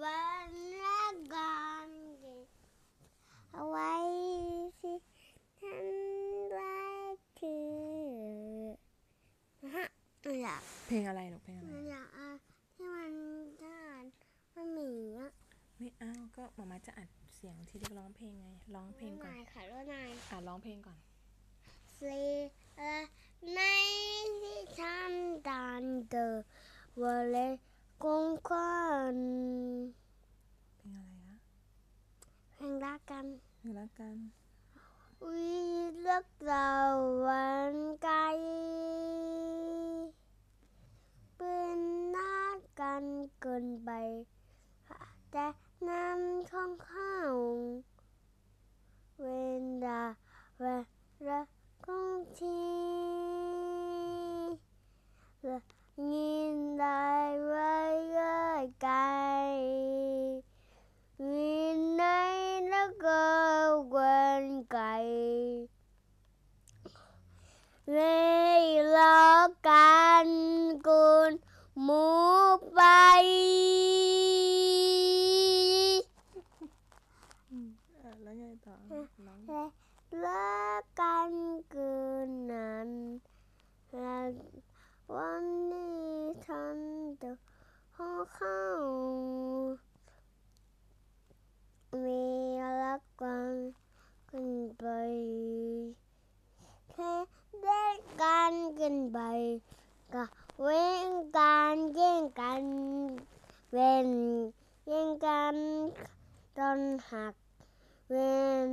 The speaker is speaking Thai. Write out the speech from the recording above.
วันละกันวัยสิทันไรคือฮะอยากเพลงอะไรหนูเพลงอะไรอยากที่มันจะอ่านมันหมีอะไม่เอาก็หมามาจะอัดเสียงที่เรียกร้องเพลงไงร้องเพลงก่อนค่ะร้องนาอะร้องเพลงก่อนสีเออไม่ที่ทำดันเดอร์วันเลย์ กงควันเพลงอะไรนะเพลงรักกันเพลงรักกันวิลักเราวันไกลเป็นนัดกันเกินไปแต่น้ำของเขาเวนดาเวลาของทีและยินได้ไว้ไกลวินในแล้วก็วันไกล เวลากันกุนหมูไป อะแล้วไงต่อร้องและเลิกกันเกินนั้นและวันนี้ฉันจะขอเข้ามีรักกันกันไปแค่ได้กันกันไปก็ เว้นการแย่งกันเว้นแย่งกันจนหักเว้น